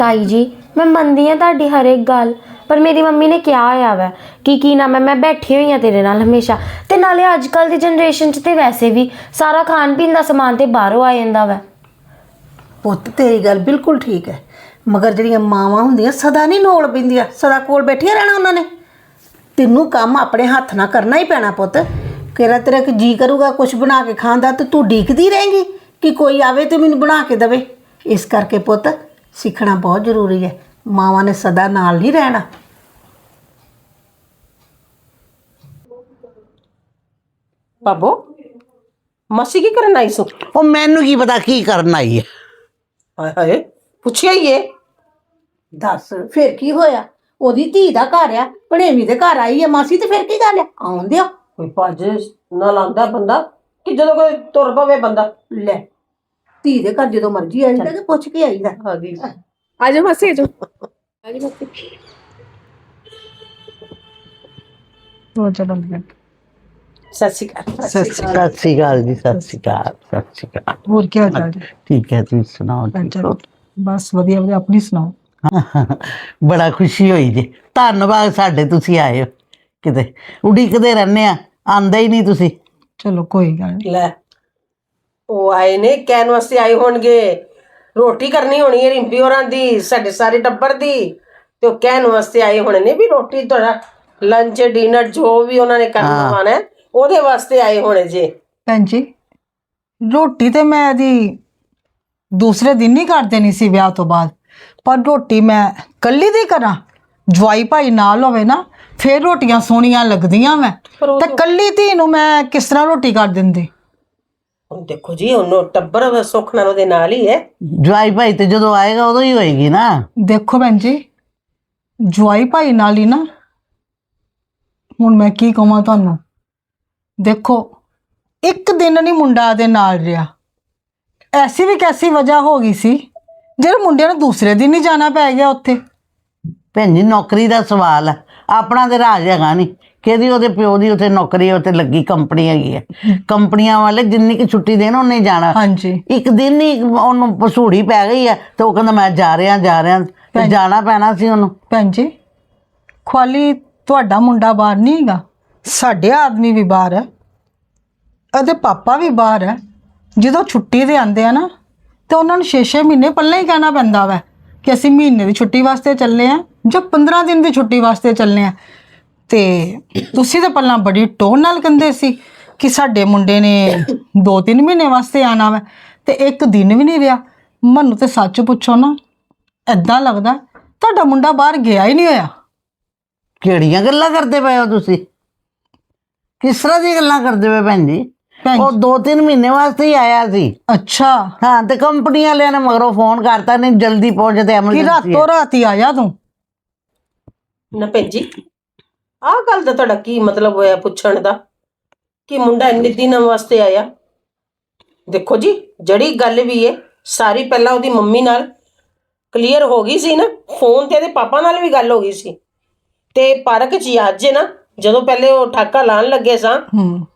ਤਾਈ ਜੀ, ਮੈਂ ਮੰਨਦੀ ਆ ਤੁਹਾਡੀ ਹਰੇਕ ਗੱਲ, ਪਰ ਮੇਰੀ ਮੰਮੀ ਨੇ ਕਿਹਾ ਹੋਇਆ ਵਾ ਕਿ ਕੀ ਨਾ ਮੈਂ ਮੈਂ ਬੈਠੀ ਹੋਈ ਆ ਤੇਰੇ ਨਾਲ ਹਮੇਸ਼ਾ। ਤੇ ਨਾਲੇ ਅੱਜ ਕੱਲ ਦੀ ਜਨਰੇਸ਼ਨ 'ਚ ਤੇ ਵੈਸੇ ਵੀ ਸਾਰਾ ਖਾਣ ਪੀਣ ਦਾ ਸਮਾਨ ਤੇ ਬਾਹਰੋਂ ਆ ਜਾਂਦਾ ਵਾ। ਪੁੱਤ, ਤੇਰੀ ਗੱਲ ਬਿਲਕੁਲ ਠੀਕ ਹੈ। ਮਗਰ ਜਿਹੜੀਆਂ ਮਾਵਾਂ ਹੁੰਦੀਆਂ, ਸਦਾ ਨਹੀਂ ਨੋਲ ਪੈਂਦੀਆਂ ਸਦਾ ਕੋਲ ਬੈਠੀਆਂ ਰਹਿਣਾ ਉਹਨਾਂ ਨੇ। ਤੈਨੂੰ ਕੰਮ ਆਪਣੇ ਹੱਥ ਨਾਲ ਕਰਨਾ ਹੀ ਪੈਣਾ ਪੁੱਤ। ਕਿਹੜਾ ਤੇਰਾ ਕਿ ਜੀ ਕਰੂਗਾ ਕੁਝ ਬਣਾ ਕੇ ਖਾਣ ਦਾ ਤੇ ਤੂੰ ਡੀਕਦੀ ਰਹੇਂਗੀ ਕਿ ਕੋਈ ਆਵੇ ਤੇ ਮੈਨੂੰ ਬਣਾ ਕੇ ਦੇਵੇ। ਇਸ ਕਰਕੇ ਪੁੱਤ ਸਿੱਖਣਾ ਬਹੁਤ ਜ਼ਰੂਰੀ ਹੈ। ਮਾਵਾਂ ਨੇ ਸਦਾ ਨਾਲ ਨਹੀਂ ਰਹਿਣਾ। ਬਾਬੋ ਮਾਸੀ ਕੀ ਕਰਨ ਆਈ ਸੋ? ਉਹ ਮੈਨੂੰ ਕੀ ਪਤਾ ਕੀ ਕਰਨ ਆਈ ਹੈ। ਹਾਏ ਹਾਏ ਪੁੱਛਿਆ ਹੀ ਏ। ਦੱਸ ਫਿਰ ਕੀ ਹੋਇਆ? ਉਹਦੀ ਧੀ ਦਾ ਘਰ ਆ ਭਣੇਵੀਂ ਦੇ ਘਰ ਆਈ ਹੈ ਮਾਸੀ ਤੇ ਫਿਰ ਕੀ ਗੱਲ ਆ? ਆਉਣ ਦਿਓ ਕੋਈ ਭੱਜ ਨਾ ਲਾਂਦਾ ਬੰਦਾ ਕਿ ਜਦੋਂ ਕੋਈ ਤੁਰ ਪਵੇ ਬੰਦਾ। ਲੈ ਧੀ ਦੇ ਘਰ ਜਦੋਂ ਮਰਜ਼ੀ ਆ ਜਾਂਦਾ ਕਿ ਪੁੱਛ ਕੇ ਆਈਦਾ। ਆ ਗਈ ਮਾਸੀ ਆਜੋ ਆਜੋ ਮਾਸੀ। ਹੋ ਜਾ ਬੰਦ ਕਰ ਸਤਿ ਸ਼੍ਰੀ ਅਕਾਲ। ਸਤਿ ਸ਼੍ਰੀ ਅਕਾਲ ਜੀ ਸਤਿ ਸ਼੍ਰੀ ਅਕਾਲ ਸਤਿ ਸ਼੍ਰੀ ਅਕਾਲ। ਹੋਰ ਕੀ ਹਾਲ ਚਾਲ ਹੈ ਠੀਕ ਹੈ ਤੁਸੀਂ ਸੁਣਾਓ ਠੀਕ ਹੋ? ਬਸ ਵਧੀਆ ਵਧੀਆ ਆਪਣੀ ਸੁਣਾਓ? ਬੜਾ ਖੁਸ਼ੀ ਹੋਈ ਜੀ। ਧੰਨਵਾਦ ਸਾਡੇ ਤੁਸੀਂ ਆਏ ਹੋ ਕਿਤੇ। ਉਡੀਕਦੇ ਰਹਿੰਦੇ ਆ ਆਂਦਾ ਹੀ ਨਹੀਂ ਤੁਸੀਂ। ਚਲੋ ਕੋਈ ਗੱਲ ਨਹੀਂ ਲੈ। ਉਹ ਆਏ ਨੇ ਕਹਿਣ ਵਾਸਤੇ ਆਏ ਹੋਣਗੇ। ਰੋਟੀ ਕਰਨੀ ਹੋਣੀ ਹੈ ਰਿੰਪੀ ਹੋਰਾਂ ਦੀ ਸਾਡੇ ਸਾਰੇ ਟੱਬਰ ਦੀ। ਤੇ ਉਹ ਕਹਿਣ ਵਾਸਤੇ ਆਏ ਹੋਣੇ ਨੇ ਵੀ ਰੋਟੀ ਤੁਹਾਡਾ ਲੰਚ ਡਿਨਰ ਜੋ ਵੀ ਉਹਨਾਂ ਨੇ ਕਰਨਾ ਹੋਣਾ ਹੈ, ਉਹਦੇ ਵਾਸਤੇ ਆਏ ਹੋਣੇ ਜੇ। ਭੈਣ ਜੀ ਰੋਟੀ ਤੇ ਮੈਂ ਇਹਦੀ ਦੂਸਰੇ ਦਿਨ ਹੀ ਕਰ ਦੇਣੀ ਸੀ ਵਿਆਹ ਤੋਂ ਬਾਅਦ। ਪਰ ਰੋਟੀ ਮੈਂ ਕੱਲੀ ਦੀ ਕਰਾਂ ਜਵਾਈ ਭਾਈ ਨਾਲ ਹੋਵੇ ਨਾ ਫੇਰ ਰੋਟੀਆਂ ਸੋਹਣੀਆਂ ਲੱਗਦੀਆਂ ਮੈਂ ਤੇ ਕੱਲੀ ਧੀ ਨੂੰ ਮੈਂ ਕਿਸ ਤਰ੍ਹਾਂ ਰੋਟੀ ਕਰ ਦਿੰਦੀ? ਹੁਣ ਦੇਖੋ ਜੀ ਉਹਨੂੰ ਟੱਬਰ ਸੁੱਖ ਨਾਲ ਉਹਦੇ ਨਾਲ ਹੀ ਹੈ। ਜਵਾਈ ਭਾਈ ਤੇ ਜਦੋਂ ਆਏਗਾ ਉਦੋਂ ਹੀ ਹੋਏਗੀ ਨਾ। ਦੇਖੋ ਭੈਣ ਜੀ ਜਵਾਈ ਭਾਈ ਨਾਲ ਹੀ ਨਾ ਹੁਣ ਮੈਂ ਕੀ ਕਹਾਂ ਤੁਹਾਨੂੰ? ਦੇਖੋ ਇੱਕ ਦਿਨ ਨਹੀਂ ਮੁੰਡਾ ਦੇ ਨਾਲ ਰਿਹਾ। ਐਸੀ ਵੀ ਕੈਸੀ ਵਜ੍ਹਾ ਹੋ ਗਈ ਸੀ ਜਿਹੜੇ ਮੁੰਡੇ ਨੂੰ ਦੂਸਰੇ ਦਿਨ ਹੀ ਜਾਣਾ ਪੈ ਗਿਆ ਉੱਥੇ। ਭੈਣ ਜੀ ਨੌਕਰੀ ਦਾ ਸਵਾਲ ਹੈ ਆਪਣਾ ਤੇ ਰਾਜ ਹੈਗਾ ਨਹੀਂ। ਕਿਹਦੀ ਉਹਦੇ ਪਿਓ ਦੀ ਉੱਥੇ ਨੌਕਰੀ ਉੱਥੇ ਲੱਗੀ ਕੰਪਨੀ ਹੈਗੀ ਹੈ। ਕੰਪਨੀਆਂ ਵਾਲੇ ਜਿੰਨੀ ਕਿ ਛੁੱਟੀ ਦੇਣ ਉਹਨੇ ਜਾਣਾ। ਹਾਂਜੀ। ਇੱਕ ਦਿਨ ਹੀ ਉਹਨੂੰ ਪਸੂੜੀ ਪੈ ਗਈ ਹੈ ਤੇ ਉਹ ਕਹਿੰਦਾ ਮੈਂ ਜਾ ਰਿਹਾ ਜਾ ਰਿਹਾ। ਤੇ ਜਾਣਾ ਪੈਣਾ ਸੀ ਉਹਨੂੰ। ਭੈਣ ਜੀ ਖਾਲੀ ਤੁਹਾਡਾ ਮੁੰਡਾ ਬਾਹਰ ਨਹੀਂ ਹੈਗਾ। ਸਾਡੇ ਆਦਮੀ ਵੀ ਬਾਹਰ ਹੈ। ਅਤੇ ਪਾਪਾ ਵੀ ਬਾਹਰ ਹੈ। ਜਦੋਂ ਛੁੱਟੀ ਦੇ ਆਂਦੇ ਆ ਨਾ ਤੇ ਉਹਨਾਂ ਨੂੰ 6-6 ਮਹੀਨੇ ਪਹਿਲਾਂ ਹੀ ਕਹਿਣਾ ਪੈਂਦਾ ਵਾ ਕਿ ਅਸੀਂ ਮਹੀਨੇ ਦੀ ਛੁੱਟੀ ਵਾਸਤੇ ਚੱਲੇ ਆ ਜਾਂ 15 ਦਿਨ ਦੀ ਛੁੱਟੀ ਵਾਸਤੇ ਚੱਲੇ ਆ। ਤੇ ਤੁਸੀਂ ਤਾਂ ਪਹਿਲਾਂ ਬੜੀ ਟੋਨ ਨਾਲ ਕਹਿੰਦੇ ਸੀ ਕਿ ਸਾਡੇ ਮੁੰਡੇ ਨੇ 2-3 ਮਹੀਨੇ ਵਾਸਤੇ ਆਣਾ ਵਾ ਤੇ ਇੱਕ ਦਿਨ ਵੀ ਨਹੀਂ ਰਿਹਾ। ਮੈਨੂੰ ਤੇ ਸੱਚ ਪੁੱਛੋ ਨਾ ਐਦਾਂ ਲੱਗਦਾ ਤੁਹਾਡਾ ਮੁੰਡਾ ਬਾਹਰ ਗਿਆ ਹੀ ਨਹੀਂ ਹੋਇਆ। ਕਿਹੜੀਆਂ ਗੱਲਾਂ ਕਰਦੇ ਪਏ ਹੋ ਤੁਸੀਂ? ਕਿਸ ਤਰ੍ਹਾਂ ਦੀ ਗੱਲਾਂ ਕਰਦੇ ਪਏ ਭੈਣ ਜੀ? ਭੈਣ ਉਹ ਦੋ ਤਿੰਨ ਮਹੀਨੇ ਵਾਸਤੇ ਹੀ ਆਇਆ ਸੀ। ਅੱਛਾ। ਹਾਂ ਤੇ ਕੰਪਨੀ ਵਾਲਿਆਂ ਨੇ ਮਗਰੋਂ ਫੋਨ ਕਰਤਾ ਨਹੀਂ ਜਲਦੀ ਪਹੁੰਚ ਤੇ ਕਿ ਐਮਰਜੈਂਸੀ ਰਾਤੋਂ ਰਾਤ ਹੀ ਆਇਆ ਤੂੰ? ਨਾ ਭੈਣ ਜੀ ਆਹ ਗੱਲ ਦਾ ਤੁਹਾਡਾ ਕੀ ਮਤਲਬ ਹੋਇਆ ਪੁੱਛਣ ਦਾ? ਕਿ ਮੁੰਡਾ ਇੰਨੇ ਦਿਨਾਂ ਵਾਸਤੇ ਆਇਆ? ਦੇਖੋ ਜੀ ਜਿਹੜੀ ਗੱਲ ਵੀ ਹੈ ਸਾਰੀ ਪਹਿਲਾਂ ਉਹਦੀ ਮੰਮੀ ਨਾਲ ਕਲੀਅਰ ਹੋ ਗਈ ਸੀ ਨਾ ਫੋਨ ਤੇ ਇਹਦੇ ਪਾਪਾ ਨਾਲ ਵੀ ਗੱਲ ਹੋ ਗਈ ਸੀ। ਤੇ ਪਾਰਕ 'ਚ ਹੈ ਨਾ ਜਦੋਂ ਪਹਿਲੇ ਉਹ ਠਾਕਾ ਲਾਣ ਲੱਗੇ ਸਾਂ ਹੂੰ।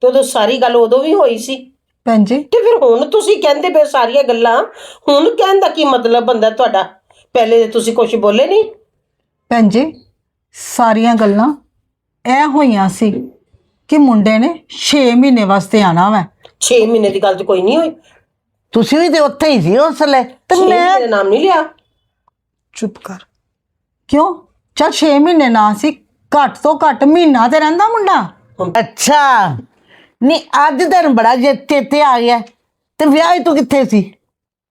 ਤੇ ਉਦੋਂ ਸਾਰੀ ਗੱਲ ਉਦੋਂ ਵੀ ਹੋਈ ਸੀ। ਭੈਣ ਜੀ। ਤੇ ਫਿਰ ਹੁਣ ਤੁਸੀਂ ਕਹਿੰਦੇ ਪਏ ਸਾਰੀਆਂ ਗੱਲਾਂ ਹੁਣ ਕਹਿਣ ਦਾ ਕੀ ਮਤਲਬ ਬੰਦਾ ਤੁਹਾਡਾ? ਪਹਿਲੇ ਤੁਸੀਂ ਕੁਝ ਬੋਲੇ ਨਹੀਂ ਭੈਣ ਜੀ ਸਾਰੀਆਂ ਗੱਲਾਂ ਐ ਹੋਈਆਂ ਸੀ ਕਿ ਮੁੰਡੇ ਨੇ 6 ਮਹੀਨੇ ਵਾਸਤੇ ਆਣਾ ਵਾ। 6 ਮਹੀਨੇ ਦੀ ਗੱਲ ਤੇ ਕੋਈ ਨਹੀਂ ਹੋਈ। ਤੁਸੀਂ ਵੀ ਤੇ ਉੱਥੇ ਹੀ ਸੀ ਉਸ ਵੇਲੇ ਤੇ ਛੇ ਮੈਂ ਮਹੀਨੇ ਨਾਮ ਨਹੀਂ ਲਿਆ। ਚੁੱਪ ਕਰ। ਕਿਉਂ? ਚਲ 6 ਮਹੀਨੇ ਨਾ ਸੀ ਘੱਟ ਤੋਂ ਘੱਟ ਮਹੀਨਾ ਤੇ ਰਹਿੰਦਾ ਮੁੰਡਾ। ਅੱਛਾ। ਨਹੀਂ ਅੱਜ ਦਿਨ ਬੜਾ ਜੇ ਚੇਤੇ ਆ ਗਿਆ। ਤੇ ਵਿਆਹ ਹੀ ਤੂੰ ਕਿੱਥੇ ਸੀ?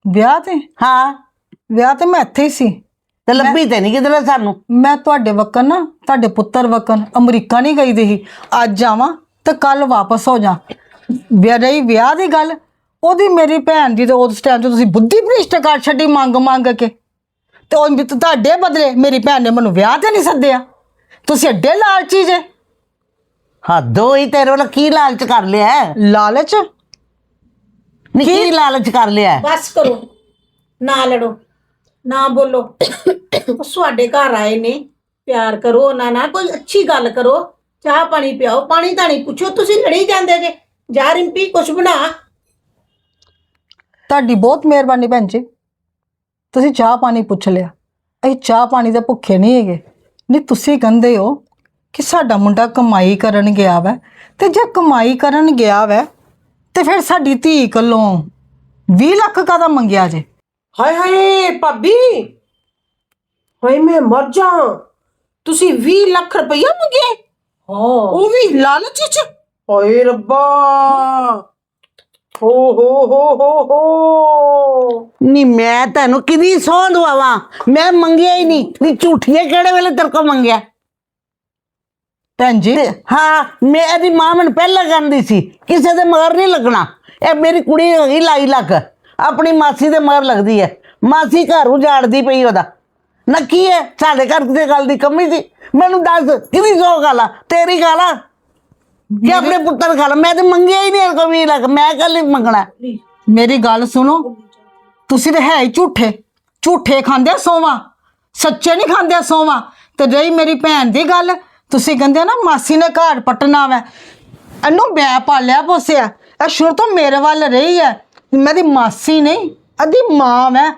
ਵਿਆਹ ਤੇ? ਹਾਂ ਵਿਆਹ ਤੇ ਮੈਂ ਇੱਥੇ ਹੀ ਸੀ। ਤੇ ਲੱਭੀ ਤੇ ਨਹੀਂ ਕਿਧਰੇ ਸਾਨੂੰ? ਮੈਂ ਤੁਹਾਡੇ ਵਕਨ ਨਾ ਤੁਹਾਡੇ ਪੁੱਤਰ ਵਕਨ ਅਮਰੀਕਾ ਨਹੀਂ ਗਈ ਦੀ ਸੀ। ਅੱਜ ਜਾਵਾਂ ਤੇ ਕੱਲ ਵਾਪਸ ਹੋ ਜਾ। ਵਿਆਹ ਵਿਆਹ ਦੀ ਗੱਲ? ਉਹਦੀ ਮੇਰੀ ਭੈਣ ਦੀ ਤੇ ਉਸ ਟਾਈਮ ਤੇ ਤੁਸੀਂ ਬੁੱਧੀ ਭ੍ਰਿਸ਼ਟ ਕਰ ਛੱਡੀ ਮੰਗ ਮੰਗ ਕੇ। ਤੇ ਉਹ ਵੀ ਤੁਹਾਡੇ ਬਦਲੇ ਮੇਰੀ ਭੈਣ ਨੇ ਮੈਨੂੰ ਵਿਆਹ ਤੇ ਨਹੀਂ ਸੱਦਿਆ। ਤੁਸੀਂ ਐਡੇ ਲਾਲਚੀ ਜੇ। ਹੱਦ ਹੋਈ ਤੇਰੇ ਵੱਲ ਕੀ ਲਾਲਚ ਕਰ ਲਿਆ ਹੈ? ਲਾਲਚ? ਨੀ ਕੀ ਲਾਲਚ ਕਰ ਲਿਆ ਹੈ? ਬਸ ਕਰੋ ਨਾ ਲੜੋ। ਨਾ ਬੋਲੋ। ਉਹ ਤੁਹਾਡੇ ਘਰ ਆਏ ਨੇ, ਪਿਆਰ ਕਰੋ ਉਹਨਾਂ ਨਾਲ, ਕੋਈ ਅੱਛੀ ਗੱਲ ਕਰੋ। ਚਾਹ ਪਾਣੀ ਪਿਆਓ, ਪਾਣੀ ਧਾਣੀ ਪੁੱਛੋ, ਤੁਸੀਂ ਲੜੀ ਜਾਂਦੇ ਜੇ। ਜਾ ਰਿੰਪੀ, ਕੁਛ ਬਣਾ। ਤੁਹਾਡੀ ਬਹੁਤ ਮਿਹਰਬਾਨੀ ਭੈਣ ਜੀ। ਤੁਸੀਂ ਚਾਹ ਪਾਣੀ ਪੁੱਛ ਲਿਆ। ਅਸੀਂ ਚਾਹ ਪਾਣੀ ਦੇ ਭੁੱਖੇ ਨਹੀਂ ਹੈਗੇ। ਨਹੀਂ, ਤੁਸੀਂ ਕਹਿੰਦੇ ਹੋ ਕਿ ਸਾਡਾ ਮੁੰਡਾ ਕਮਾਈ ਕਰਨ ਗਿਆ ਵੈ। ਤੇ ਜੇ ਕਮਾਈ ਕਰਨ ਗਿਆ ਵੈ, ਤੇ ਫਿਰ ਸਾਡੀ ਧੀ ਕੋਲੋਂ 20 ਲੱਖ ਕਾਹਦਾ ਮੰਗਿਆ ਜੇ? ਹਾਏ ਹਾਏ ਭਾਬੀ। ਹਾਏ ਮੈਂ ਮਰ ਜਾ ਤੁਸੀਂ 20 ਲੱਖ ਰੁਪਈਆ ਮੰਗੇ? ਹਾਂ। ਉਹ ਵੀ ਲਾਲਚ ਚ? ਹਾਏ ਰੱਬਾ। ਹੋ ਹੋ ਹੋ ਹੋ ਹੋ। ਨਹੀਂ ਮੈਂ ਤੈਨੂੰ ਕਿਦੀ ਸੌਂ ਦਵਾਵਾਂ? ਮੈਂ ਮੰਗਿਆ ਹੀ ਨਹੀਂ। ਨਹੀਂ ਝੂਠੀਏ ਕਿਹੜੇ ਵੇਲੇ ਤੇਰੇ ਕੋ ਮੰਗਿਆ? ਭੈਣ ਜੀ। ਹਾਂ ਮੈਂ ਇਹਦੀ ਮਾਂ ਮੈਨੂੰ ਪਹਿਲਾਂ ਕਹਿੰਦੀ ਸੀ ਕਿਸੇ ਦੇ ਮਗਰ ਨਹੀਂ ਲੱਗਣਾ। ਇਹ ਮੇਰੀ ਕੁੜੀ ਹੈਗੀ ਲਾਈ ਲੱਖ। ਆਪਣੀ ਮਾਸੀ ਦੇ ਮਗਰ ਲੱਗਦੀ ਹੈ ਮਾਸੀ ਘਰ ਉਜਾੜਦੀ ਪਈ ਉਹਦਾ। ਨਾ ਕੀ ਹੈ ਸਾਡੇ ਘਰ ਕਿਸੇ ਗੱਲ ਦੀ ਕਮੀ ਸੀ ਮੈਨੂੰ ਦੱਸ, ਕਿਹਦੀ ਸੌ ਗਾਲਾ ਤੇਰੀ ਗਾਲਾ ਕਿ ਆਪਣੇ ਪੁੱਤਰ ਗਾਲਾ ਮੈਂ ਤੇ ਮੰਗਿਆ ਹੀ ਨਹੀਂ ਇਹ ਵੀਹ ਮੈਂ ਕੱਲ ਮੰਗਣਾ ਮੇਰੀ ਗੱਲ ਸੁਣੋ। ਤੁਸੀਂ ਤਾਂ ਹੈ ਹੀ ਝੂਠੇ। ਝੂਠੇ ਖਾਂਦੇ ਸੋਵਾ। ਸੱਚੇ ਨਹੀਂ ਖਾਂਦੇ ਸੋਵਾ। ਤੇ ਰਹੀ ਮੇਰੀ ਭੈਣ ਦੀ ਗੱਲ, ਤੁਸੀਂ ਕਹਿੰਦੇ ਹੋ ਨਾ ਮਾਸੀ ਨੇ ਘਰ ਪਟਣਾ ਵੈ। ਇਹਨੂੰ ਮੈਂ ਪਾਲਿਆ ਪੋਸਿਆ। ਇਹ ਸ਼ੁਰੂ ਤੋਂ ਮੇਰੇ ਵੱਲ ਰਹੀ ਹੈ ਮੇਰੀ ਮਾਸੀ ਨਹੀਂ ਅਦੀ ਮਾਂ ਮੈਂ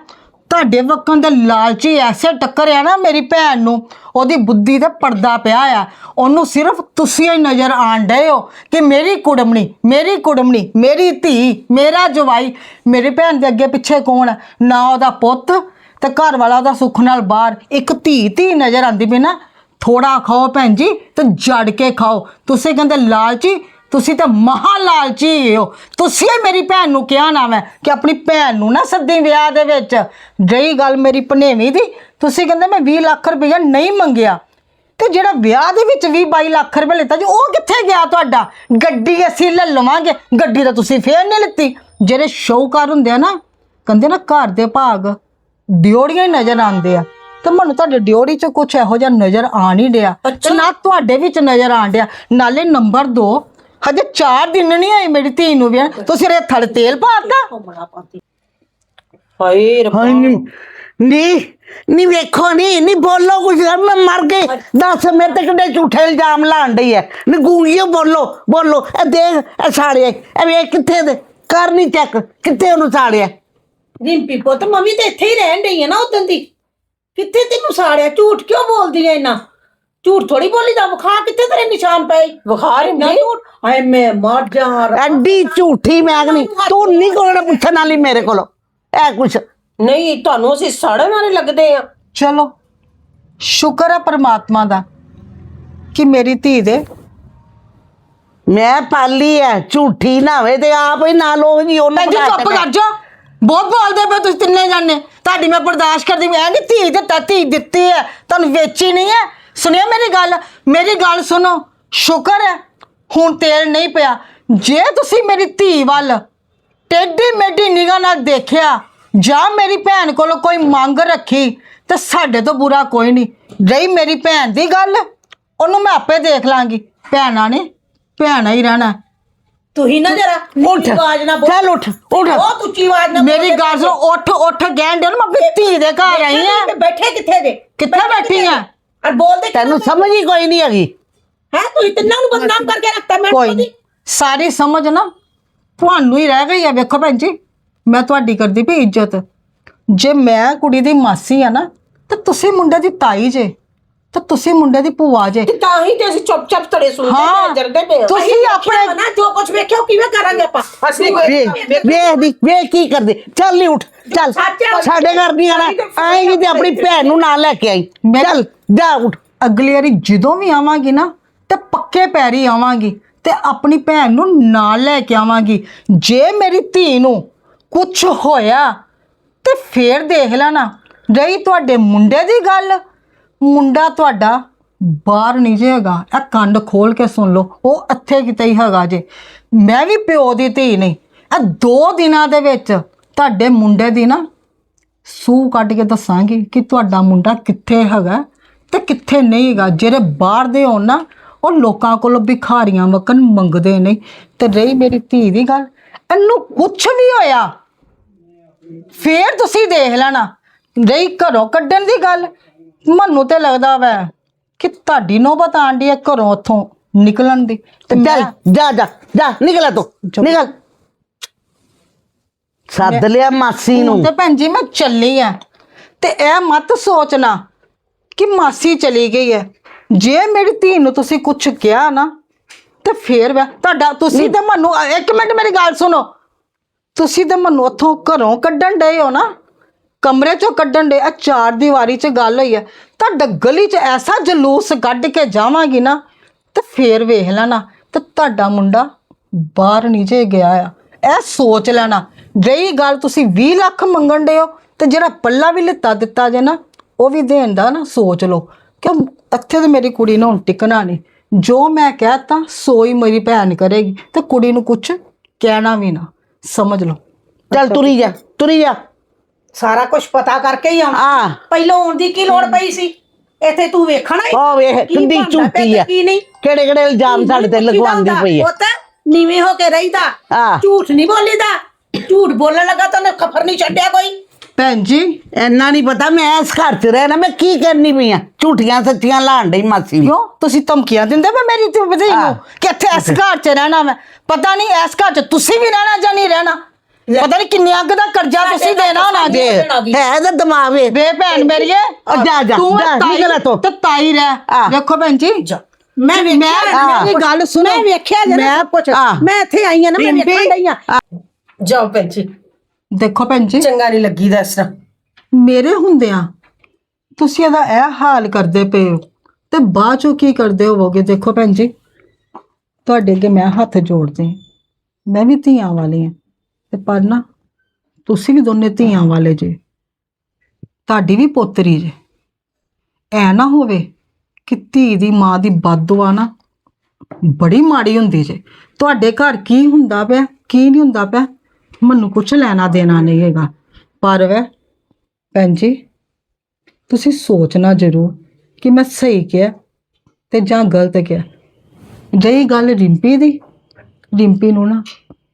ਤੁਹਾਡੇ ਵਕਨ ਦੇ ਲਾਲਚੀ ਐਸੇ ਟੱਕਰਿਆ ਨਾ ਮੇਰੀ ਭੈਣ ਨੂੰ। ਉਹਦੀ ਬੁੱਧੀ ਤੇ ਪਰਦਾ ਪਿਆ ਆ। ਉਹਨੂੰ ਸਿਰਫ ਤੁਸੀਂ ਹੀ ਨਜ਼ਰ ਆਣ ਡਏ ਹੋ ਕਿ ਮੇਰੀ ਕੁੜਮਣੀ ਮੇਰੀ ਕੁੜਮਣੀ, ਮੇਰੀ ਧੀ, ਮੇਰਾ ਜਵਾਈ, ਮੇਰੀ ਭੈਣ ਦੇ ਅੱਗੇ ਪਿੱਛੇ ਕੌਣ ਹੈ ਨਾ ਉਹਦਾ ਪੁੱਤ ਤੇ ਘਰ ਵਾਲਾ ਉਹਦਾ ਸੁੱਖ ਨਾਲ ਬਾਹਰ। ਇੱਕ ਧੀ ਧੀ ਨਜ਼ਰ ਆਂਦੀ ਪਈ ਨਾ। ਥੋੜਾ ਖਾਓ ਭੈਣ ਜੀ ਤੇ ਜੜ ਕੇ ਖਾਓ। ਤੁਸੀਂ ਕਹਿੰਦੇ ਲਾਲਚੀ ਤੁਸੀਂ ਤਾਂ ਮਹਾ ਲਾਲਚੀ ਹੋ। ਤੁਸੀਂ ਹੀ ਮੇਰੀ ਭੈਣ ਨੂੰ ਕਿਹਾ ਨਾ ਮੈਂ ਕਿ ਆਪਣੀ ਭੈਣ ਨੂੰ ਨਾ ਸੱਦੀ ਵਿਆਹ ਦੇ ਵਿੱਚ। ਰਹੀ ਗੱਲ ਮੇਰੀ ਭਨੇਵੀਂ ਦੀ। ਤੁਸੀਂ ਕਹਿੰਦੇ ਮੈਂ 20 ਲੱਖ ਰੁਪਈਆ ਨਹੀਂ ਮੰਗਿਆ। ਤੇ ਜਿਹੜਾ ਵਿਆਹ ਦੇ ਵਿੱਚ 20 22 ਲੱਖ ਰੁਪਏ ਲਿੱਤਾ ਜੀ ਉਹ ਕਿੱਥੇ ਗਿਆ ਤੁਹਾਡਾ? ਗੱਡੀ ਅਸੀਂ ਲੈ ਲਵਾਂਗੇ। ਗੱਡੀ ਤਾਂ ਤੁਸੀਂ ਫੇਰ ਨਹੀਂ ਲਿੱਤੀ। ਜਿਹੜੇ ਸ਼ੌਕਾਰ ਹੁੰਦੇ ਆ ਨਾ ਕਹਿੰਦੇ ਨਾ ਘਰ ਦੇ ਭਾਗ ਡਿਓੜੀਆਂ ਹੀ ਨਜ਼ਰ ਆਉਂਦੇ ਆ। ਤੇ ਮੈਨੂੰ ਤੁਹਾਡੇ ਡਿਓੜੀ 'ਚ ਕੁਝ ਇਹੋ ਜਿਹਾ ਨਜ਼ਰ ਆ ਨਹੀਂ ਡਿਆ। ਤੇ ਨਾ ਤੁਹਾਡੇ ਵਿੱਚ ਨਜ਼ਰ ਆਣ ਡਿਆ। ਨਾਲੇ ਨੰਬਰ 2 ਹਜੇ 4 ਦਿਨ ਨਹੀਂ ਹੋਏ ਮੇਰੀ ਧੀ ਨੂੰ ਵਿਆਹ ਤੁਸੀਂ ਰੇ ਥੜ ਤੇਲ ਪਾਤਾ? ਹਾਏ ਰੱਬਾ। ਹਾਂ ਨਹੀਂ ਨਹੀਂ ਨਹੀਂ ਵੇਖੋ ਨਹੀਂ ਨਹੀਂ ਬੋਲੋ ਕੁਝ ਮੈਂ ਮਰ ਗਈ। ਦੱਸ ਮੇਰੇ ਤੇ ਕਿੱਡੇ ਝੂਠੇ ਇਲਜ਼ਾਮ ਲਾਣ ਡਈ ਹੈ ਨੀ ਗੂੰਗੀਓ ਬੋਲੋ ਬੋਲੋ। ਇਹ ਦੇਖ ਇਹ ਸਾੜਿਆ ਇਹ ਵੇਖ ਕਿੱਥੇ ਦੇ। ਕਰ ਨਹੀਂ ਚੈੱਕ। ਕਿੱਥੇ ਉਹਨੂੰ ਸਾੜਿਆ ਰਿੰਪੀ ਪੁੱਤ ਮੰਮੀ ਤੇ ਇੱਥੇ ਹੀ ਰਹਿਣ ਡਈ ਹੈ ਨਾ ਉਦੋਂ ਦੀ। ਕਿੱਥੇ ਤੈਨੂੰ ਸਾੜਿਆ ਝੂਠ ਕਿਉਂ ਬੋਲਦੀ ਐ ਇੰਨਾ? ਝੂਠ ਥੋੜੀ ਬੋਲੀ ਦਾ ਵਿਖਾ ਕਿੱਥੇ ਤੇਰੇ ਨਿਸ਼ਾਨ ਪਏ? ਬੁਖਾਰ ਨਾ ਨਹੀਂ ਝੂਠ। ਹਾਏ ਮੈਂ ਮਰ ਜਾ ਐਡੀ ਝੂਠੀ ਮੈਂ ਨਹੀਂ ਤੂੰ ਨਹੀਂ ਕੋਲ ਪੁੱਛਣ ਵਾਲੀ ਮੇਰੇ ਕੋਲੋਂ। ਇਹ ਕੁਛ। ਨਹੀਂ ਤੁਹਾਨੂੰ ਅਸੀਂ ਸਾੜਨ ਵਾਲੇ ਲੱਗਦੇ ਆ। ਚਲੋ ਸ਼ੁਕਰ ਹੈ ਪਰਮਾਤਮਾ ਦਾ ਕਿ ਮੇਰੀ ਧੀ ਦੇ ਮੈਂ ਪਾਲੀ ਐ। ਝੂਠੀ ਨਾ ਹੋਵੇ ਤੇ ਆਪ ਹੀ ਨਾਲ ਉਹ ਜੀ ਉਹਨੂੰ ਬਣਾ ਚੁੱਪ ਕੇ ਕਰ ਜਾ ਬਹੁਤ ਬੋਲਦੇ ਪਏ ਤੁਸੀਂ ਤਿੰਨੇ ਜਾਣੇ। ਤੁਹਾਡੀ ਮੈਂ ਬਰਦਾਸ਼ਤ ਕਰਦੀ ਮੈਂ ਨਹੀਂ ਧੀ ਤੇ ਧੀ ਦਿੱਤੀ ਹੈ ਤੁਹਾਨੂੰ ਵੇਚੀ ਨਹੀਂ ਹੈ ਸੁਣਿਓ ਮੇਰੀ ਗੱਲ? ਮੇਰੀ ਗੱਲ ਸੁਣੋ। ਸ਼ੁਕਰ ਹੈ ਹੁਣ ਤੇਲ ਨਹੀਂ ਪਿਆ। ਜੇ ਤੁਸੀਂ ਮੇਰੀ ਧੀ ਵੱਲ ਟੇਢੀ ਮੇਢੀ ਨਿਗਾਹ ਨਾਲ ਦੇਖਿਆ ਜਾਂ ਮੇਰੀ ਭੈਣ ਕੋਲੋਂ ਕੋਈ ਮੰਗ ਰੱਖੀ ਤੇ ਸਾਡੇ ਤੋਂ ਬੁਰਾ ਕੋਈ ਨਹੀਂ। ਰਹੀ ਮੇਰੀ ਭੈਣ ਦੀ ਗੱਲ? ਉਹਨੂੰ ਮੈਂ ਆਪੇ ਦੇਖ ਲਾਂਗੀ। ਭੈਣਾਂ ਨੇ ਭੈਣਾਂ ਹੀ ਰਹਿਣਾ। ਤੂੰ ਹੀ ਨਾ ਜਰਾ ਉੱਠ। ਆਵਾਜ਼ ਨਾ ਬੋਲ। ਚੱਲ ਉੱਠ ਉੱਠ। ਬਹੁਤ ਉੱਚੀ ਆਵਾਜ਼ ਨਾਲ ਮੇਰੀ ਗੱਲ ਸੁਣ ਉੱਠ ਉੱਠ ਕਹਿਣ ਦੇ ਮੈਂ ਆਪਣੀ ਧੀ ਦੇ ਘਰ ਆਈ ਆ। ਬੈਠੇ ਕਿੱਥੇ ਜੇ ਕਿੱਥੇ ਬੈਠੀ ਆ? ਔਰ ਬੋਲਦੇ ਤੈਨੂੰ ਸਮਝ ਹੀ ਕੋਈ ਨਹੀਂ ਹੈਗੀ। ਹੈ ਤੂੰ ਤਿੰਨਾਂ ਨੂੰ ਬਦਨਾਮ ਕਰਕੇ ਰੱਖਤਾ ਮੈਂ ਕੋਈ ਨਹੀਂ। ਸਾਰੀ ਸਮਝ ਨਾ ਤੁਹਾਨੂੰ ਹੀ ਰਹਿ ਗਈ ਆ ਵੇਖੋ ਭੈਣ ਜੀ। ਮੈਂ ਤੁਹਾਡੀ ਕਰਦੀ ਪਈ ਇੱਜ਼ਤ। ਜੇ ਮੈਂ ਕੁੜੀ ਦੀ ਮਾਸੀ ਆ ਨਾ ਤੇ ਤੁਸੀਂ ਮੁੰਡੇ ਦੀ ਤਾਈ ਜੇ। ਤੇ ਤੁਸੀਂ ਮੁੰਡੇ ਦੀ ਭੂਆ ਜੇ। ਤਾਂ ਹੀ ਤੇ ਅਸੀਂ ਚੁੱਪ ਚਾਪ ਤੜੇ ਸੁਣਦੇ ਹਾਂ। ਪਏ ਜਰਦੇ ਪਏ ਆ। ਤੁਸੀਂ ਅਸੀਂ ਆਪਣੇ ਨਾ ਜੋ ਕੁਝ ਵੇਖਿਆ ਉਹ ਕਿਵੇਂ ਕਰਾਂਗੇ ਆਪਾਂ? ਅਸੀਂ ਵੇ ਕੋਈ ਵੇ ਦੀ ਵੇ ਕੀ ਕਰਦੇ। ਚੱਲ ਨਹੀਂ ਉੱਠ ਚੱਲ। ਸੱਚ। ਸਾਡੇ ਘਰ ਨਹੀਂ ਆਣਾ ਆਏਗੀ ਤੇ ਆਪਣੀ ਭੈਣ ਨੂੰ ਨਾਲ ਲੈ ਕੇ ਆਈ। ਚੱਲ ਜਾ ਉੱਠ। ਅਗਲੀ ਵਾਰੀ ਜਦੋਂ ਵੀ ਆਵਾਂਗੀ ਨਾ ਤੇ ਪੱਕੇ ਪੈਰੀ ਆਵਾਂਗੀ ਤੇ ਆਪਣੀ ਭੈਣ ਨੂੰ ਨਾਲ ਲੈ ਕੇ ਆਵਾਂਗੀ। ਜੇ ਮੇਰੀ ਧੀ ਨੂੰ ਕੁਝ ਹੋਇਆ ਤੇ ਫੇਰ ਦੇਖ ਲੈਣਾ। ਰਹੀ ਤੁਹਾਡੇ ਮੁੰਡੇ ਦੀ ਗੱਲ? ਮੁੰਡਾ ਤੁਹਾਡਾ ਬਾਹਰ ਨਹੀਂ ਜੇ ਹੈਗਾ। ਇਹ ਕੰਡ ਖੋਲ ਕੇ ਸੁਣ ਲਓ। ਉਹ ਇੱਥੇ ਕਿਤੇ ਹੀ ਹੈਗਾ ਜੇ। ਮੈਂ ਵੀ ਪਿਓ ਦੀ ਧੀ ਨਹੀਂ। ਇਹ ਦੋ ਦਿਨਾਂ ਦੇ ਵਿੱਚ ਤੁਹਾਡੇ ਮੁੰਡੇ ਦੀ ਨਾ ਸੂ ਕੱਢ ਕੇ ਦੱਸਾਂਗੀ ਕਿ ਤੁਹਾਡਾ ਮੁੰਡਾ ਕਿੱਥੇ ਹੈਗਾ ਤੇ ਕਿੱਥੇ ਨਹੀਂ ਹੈਗਾ। ਜਿਹੜੇ ਬਾਹਰ ਦੇ ਹੋਣ ਨਾ, ਉਹ ਲੋਕਾਂ ਕੋਲੋਂ ਭਿਖਾਰੀਆਂ ਮੱਕਨ ਮੰਗਦੇ ਨੇ। ਤੇ ਰਹੀ ਮੇਰੀ ਧੀ ਦੀ ਗੱਲ, ਇਹਨੂੰ ਕੁਛ ਵੀ ਹੋਇਆ। ਫੇਰ ਤੁਸੀਂ ਦੇਖ ਲੈਣਾ। ਰਹੀ ਘਰੋਂ ਕੱਢਣ ਦੀ ਗੱਲ ਮੈਨੂੰ ਤੇ ਲੱਗਦਾ ਵੈ ਕਿ ਤੁਹਾਡੀ ਨੌਬਤ ਆਂਦੀ ਹੈ ਘਰੋਂ ਉੱਥੋਂ ਨਿਕਲਣ ਦੀ। ਤੇ ਮੈਂ ਚੱਲ ਜਾ ਜਾ ਜਾ ਨਿਕਲ ਤੂੰ ਨਿਕਲ। ਸੱਦ ਲਿਆ ਮਾਸੀ ਨੂੰ। ਤੇ ਭੈਣ ਜੀ ਮੈਂ ਚੱਲੀ ਆ। ਤੇ ਇਹ ਮਤ ਸੋਚਣਾ ਕਿ ਮਾਸੀ ਚਲੀ ਗਈ ਹੈ ਜੇ ਮੇਰੀ ਧੀ ਨੂੰ ਤੁਸੀਂ ਕੁਝ ਕਿਹਾ ਨਾ ਤੇ ਫੇਰ ਵਾ ਤੁਹਾਡਾ ਤੁਸੀਂ ਤੇ ਮੈਨੂੰ ਇੱਕ ਮਿੰਟ ਮੇਰੀ ਗੱਲ ਸੁਣੋ। ਤੁਸੀਂ ਤੇ ਮੈਨੂੰ ਉੱਥੋਂ ਘਰੋਂ ਕੱਢਣ ਡਏ ਹੋ ਨਾ। ਕਮਰੇ ਚੋਂ ਕੱਢਣ ਦੇ ਆ ਚਾਰ ਦੀਵਾਰੀ 'ਚ ਗੱਲ ਹੋਈ ਹੈ ਤੁਹਾਡਾ ਗਲੀ 'ਚ ਐਸਾ ਜਲੂਸ ਕੱਢ ਕੇ ਜਾਵਾਂਗੀ ਨਾ, ਤੇ ਫੇਰ ਵੇਖ ਲੈਣਾ, ਤੇ ਤੁਹਾਡਾ ਮੁੰਡਾ ਬਾਹਰ ਨਹੀਂ ਜੇ ਗਿਆ ਆ। ਇਹ ਸੋਚ ਲੈਣਾ ਰਹੀ ਗੱਲ ਤੁਸੀਂ 20 ਲੱਖ ਮੰਗਣ ਦੇ ਹੋ, ਤੇ ਜਿਹੜਾ ਪੱਲਾ ਵੀ ਲਿੱਤਾ ਦਿੱਤਾ ਜੇ ਨਾ, ਉਹ ਵੀ ਦੇਣ ਦਾ ਨਾ ਸੋਚ ਲਓ। ਕਿ ਇੱਥੇ ਤੇ ਮੇਰੀ ਕੁੜੀ ਨੂੰ ਹੁਣ ਟਿਕਣਾ ਨਹੀਂ ਜੋ ਮੈਂ ਕਹਿਤਾ, ਸੋਈ ਮੇਰੀ ਭੈਣ ਕਰੇਗੀ, ਤੇ ਕੁੜੀ ਨੂੰ ਕੁਝ ਕਹਿਣਾ ਵੀ ਨਾ। ਸਮਝ ਲਓ। ਚੱਲ ਤੁਰੀ ਜਾ ਤੁਰੀ ਜਾ। ਸਾਰਾ ਕੁਝ ਪਤਾ ਕਰਕੇ ਹੀ ਆਉਣਾ। ਆ ਪਹਿਲਾਂ ਆਉਣ ਦੀ ਕੀ ਲੋੜ ਪਈ ਸੀ? ਇੱਥੇ ਤੂੰ ਵੇਖਣਾ ਹੀ। ਉਹ ਵੇਖ ਕੀ ਕਿੰਨੀ ਬਣਦਾ ਝੂਠੀ ਆ। ਕੀ ਨਹੀਂ? ਕਿਹੜੇ ਕਿਹੜੇ ਇਲਜ਼ਾਮ ਸਾਡੇ ਤੇ ਲਗਵਾਉਂਦੀ ਪਈ ਹੈ ਉਹ ਤਾਂ ਨੀਵੇਂ ਹੋ ਕੇ ਰਹੀਦਾ। ਆ ਝੂਠ ਨਹੀਂ ਬੋਲੀਦਾ। ਝੂਠ ਬੋਲਣ ਲੱਗਾ ਤਾਂ ਉਹਨੇ ਖਫਰ ਨਹੀਂ ਛੱਡਿਆ ਕੋਈ। ਭੈਣ ਜੀ ਇੰਨਾ ਨਹੀਂ ਪਤਾ ਮੈਂ ਇਸ ਘਰ 'ਚ ਰਹਿਣਾ ਮੈਂ ਕੀ ਕਰਨੀ ਪਈ ਆ? ਝੂਠੀਆਂ ਸੱਚੀਆਂ ਲਾਣ ਡਈ ਮਾਸੀ ਵੀ ਕਿਉਂ? ਤੁਸੀਂ ਧਮਕੀਆਂ ਦਿੰਦੇ ਪਏ ਮੇਰੀ ਤੇ ਹਾਂ। ਨੂੰ ਕਿ ਇੱਥੇ ਇਸ ਘਰ 'ਚ ਰਹਿਣਾ ਮੈਂ। ਪਤਾ ਨਹੀਂ ਇਸ ਘਰ 'ਚ ਤੁਸੀਂ ਵੀ ਰਹਿਣਾ ਜਾਂ ਨਹੀਂ ਰਹਿਣਾ। ਪਤਾ ਨਹੀਂ ਕਿੰਨੇ ਅੱਗ ਦਾ ਕਰਜ਼ਾ ਤੁਸੀਂ ਦੇਣਾ ਹੋਣਾ ਜੇ। ਦੇ। ਹੈ ਇਹਦਾ ਦਿਮਾਗ ਵੇ। ਵੇ ਭੈਣ ਮੇਰੀਏ ਜਾ, ਜਾ, ਤੂੰ ਨਿਕਲ ਇੱਥੋਂ। ਤੇ। ਤਾਈ ਰਹਿ। ਵੇਖੋ ਭੈਣ ਜੀ। ਮੈਂ ਮੈਂ ਮੇਰੀ ਗੱਲ ਸੁਣੋ। ਮੈਂ ਵੇਖਿਆ ਜਰਾ। ਮੈਂ ਆ। ਮੈਂ ਇੱਥੇ ਆਈ ਆ ਨਾ ਮੈਂ ਵੇਖਣ ਡਈ ਆ। ਜਾਓ ਭੈਣ ਜੀ। ਦੇਖੋ ਭੈਣ ਜੀ। ਚੰਗਾ ਨਹੀਂ ਲੱਗੀਦਾ ਇਸ ਤਰ੍ਹਾਂ ਮੇਰੇ ਹੁੰਦਿਆਂ ਤੁਸੀਂ ਇਹਦਾ ਇਹ ਹਾਲ ਕਰਦੇ ਪਏ ਹੋ। ਤੇ ਬਾਅਦ ਚੋਂ ਕੀ ਕਰਦੇ ਹੋਵੋਗੇ? ਦੇਖੋ ਭੈਣ ਜੀ। ਤੁਹਾਡੇ ਅੱਗੇ ਮੈਂ ਹੱਥ ਜੋੜਦੀ। ਮੈਂ ਵੀ ਧੀਆਂ ਵਾਲੀ ਹਾਂ ਤੇ ਪਰ ਨਾ ਤੁਸੀਂ ਵੀ ਦੋਨੇ ਧੀਆਂ ਵਾਲੇ ਜੇ। ਤੁਹਾਡੀ ਵੀ ਪੋਤਰੀ ਜੇ। ਐ ਨਾ ਹੋਵੇ ਕਿ ਧੀ ਦੀ ਮਾਂ ਦੀ ਬਦਦੁਆ ਨਾ ਬੜੀ ਮਾੜੀ ਹੁੰਦੀ ਜੇ। ਤੁਹਾਡੇ ਘਰ ਕੀ ਹੁੰਦਾ ਪਿਆ ਕੀ ਨਹੀਂ ਹੁੰਦਾ ਪਿਆ? ਮੈਨੂੰ ਕੁਝ ਲੈਣਾ ਦੇਣਾ ਨਹੀਂ ਹੈਗਾ। ਪਰ ਵੈ ਭੈਣ ਜੀ ਤੁਸੀਂ ਸੋਚਣਾ ਜ਼ਰੂਰ ਕਿ ਮੈਂ ਸਹੀ ਕਿਹਾ ਤੇ ਜਾਂ ਗਲਤ ਕਿਹਾ। ਜਈ ਗੱਲ ਰਿੰਪੀ ਦੀ ਰਿੰਪੀ ਨੂੰ ਨਾ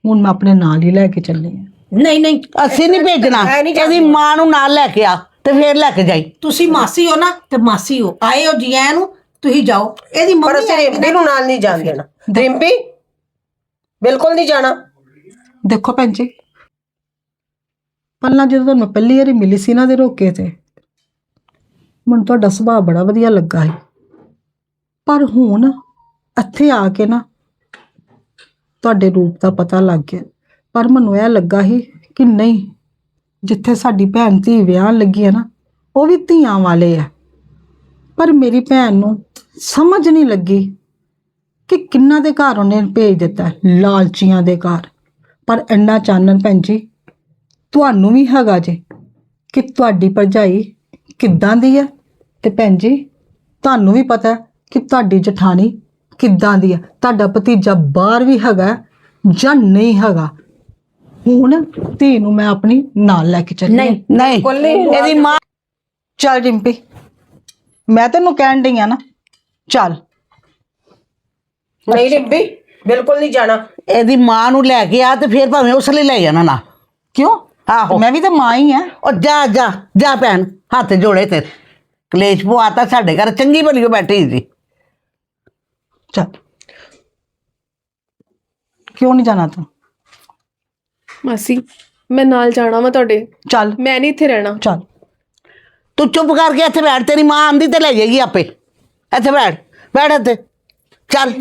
ਹੁਣ ਮੈਂ ਆਪਣੇ ਨਾਲ ਹੀ ਲੈ ਕੇ ਚੱਲੀ ਹਾਂ। ਨਹੀਂ ਨਹੀਂ। ਅਸੀਂ ਨਹੀਂ ਭੇਜਣਾ। ਮੈਂ ਨਹੀਂ ਇਹਦੀ ਮਾਂ ਨੂੰ ਨਾਲ ਲੈ ਕੇ ਆ ਤੇ ਫੇਰ ਲੈ ਕੇ ਜਾਈ। ਤੁਸੀਂ ਮਾਸੀ ਹੋ ਨਾ ਤੇ ਮਾਸੀ ਹੋ। ਆਏ ਹੋ ਜੀ ਆਇਆਂ ਨੂੰ ਤੁਸੀਂ ਜਾਓ। ਇਹਦੀ ਪਰ ਮੰਮੀ ਅਸੀਂ ਰਿੰਪੀ ਨੂੰ ਨਾਲ ਨਹੀਂ ਜਾਣ ਦੇਣਾ। ਰਿੰਪੀ ਬਿਲਕੁਲ ਨਹੀਂ ਜਾਣਾ। ਦੇਖੋ ਭੈਣ ਜੀ ਪਹਿਲਾਂ ਜਦੋਂ ਤੁਹਾਨੂੰ ਪਹਿਲੀ ਵਾਰੀ ਮਿਲੀ ਸੀ ਨਾ ਦੇ ਰੋਕੇ ਤੇ ਮੈਨੂੰ ਤੁਹਾਡਾ ਸੁਭਾਅ ਬੜਾ ਵਧੀਆ ਲੱਗਾ ਸੀ। ਪਰ ਹੁਣ ਇੱਥੇ ਆ ਕੇ ਨਾ ਤੁਹਾਡੇ ਰੂਪ ਦਾ ਪਤਾ ਲੱਗ ਗਿਆ। ਪਰ ਮੈਨੂੰ ਇਹ ਲੱਗਾ ਸੀ ਕਿ ਨਹੀਂ, ਜਿੱਥੇ ਸਾਡੀ ਭੈਣ ਧੀ ਵਿਆਹ ਲੱਗੀ ਹੈ ਨਾ, ਉਹ ਵੀ ਧੀਆਂ ਵਾਲੇ ਆ। ਪਰ ਮੇਰੀ ਭੈਣ ਨੂੰ ਸਮਝ ਨਹੀਂ ਲੱਗੀ ਕਿ ਕਿੰਨਾ ਦੇ ਘਰ ਉਹਨੇ ਭੇਜ ਦਿੱਤਾ, ਲਾਲਚੀਆਂ ਦੇ ਘਰ। ਪਰ ਇੰਨਾ ਚਾਨਣ ਭੈਣ ਜੀ, ਤੁਹਾਨੂੰ ਵੀ ਹੈਗਾ ਜੇ ਕਿ ਤੁਹਾਡੀ ਭਰਜਾਈ ਕਿੱਦਾਂ ਦੀ ਹੈ ਤੇ ਭੈਣ ਜੀ, ਤੁਹਾਨੂੰ ਵੀ ਪਤਾ ਕਿ ਤੁਹਾਡੀ ਜਠਾਣੀ ਕਿੱਦਾਂ ਦੀ ਹੈ ਤੁਹਾਡਾ ਭਤੀਜਾ ਬਾਹਰ ਵੀ ਹੈਗਾ ਜਾਂ ਨਹੀਂ ਹੈਗਾ? ਹੁਣ ਧੀ ਨੂੰ ਮੈਂ ਆਪਣੀ ਨਾਲ ਲੈ ਕੇ ਚੱਲੀ ਹਾਂ। ਨਹੀਂ। ਇਹਦੀ ਮਾਂ ਚੱਲ ਰਿੰਪੀ ਮੈਂ ਤੈਨੂੰ ਕਹਿਣ ਡਈ ਆ ਨਾ। ਚੱਲ। ਨਹੀਂ ਰਿੰਪੀ ਬਿਲਕੁਲ ਨਹੀਂ ਜਾਣਾ। ਇਹਦੀ ਮਾਂ ਨੂੰ ਲੈ ਕੇ ਆ ਤੇ ਫੇਰ ਭਾਵੇਂ ਉਸ ਲਈ ਲੈ ਜਾਣਾ ਨਾ। ਕਿਉਂ? ਆਹੋ। ਮੈਂ ਵੀ ਤਾਂ ਮਾਂ ਹੀ ਆ। ਉਹ ਜਾ ਜਾ ਜਾ ਭੈਣ ਹੱਥ ਜੋੜੇ ਤੇ। ਕਲੇਸ਼ ਪਵਾਤਾ ਸਾਡੇ ਘਰ ਚੰਗੀ ਬਣੀ ਉਹ ਬੈਠੀ ਸੀ। ਚੱਲ। ਕਿਉਂ ਨਹੀਂ ਜਾਣਾ ਤੂੰ? ਮਾਸੀ ਮੈਂ ਨਾਲ ਜਾਣਾ ਵਾ ਤੁਹਾਡੇ। ਚੱਲ। ਮੈਂ ਨਹੀਂ ਇੱਥੇ ਰਹਿਣਾ। ਚੱਲ। ਤੂੰ ਚੁੱਪ ਕਰਕੇ ਇੱਥੇ ਬੈਠ ਤੇਰੀ ਮਾਂ ਆਂਦੀ ਤੇ ਲੈ ਜਾਏਗੀ ਆਪੇ। ਇੱਥੇ ਬੈਠ ਬੈਠ ਇੱਥੇ। ਚੱਲ।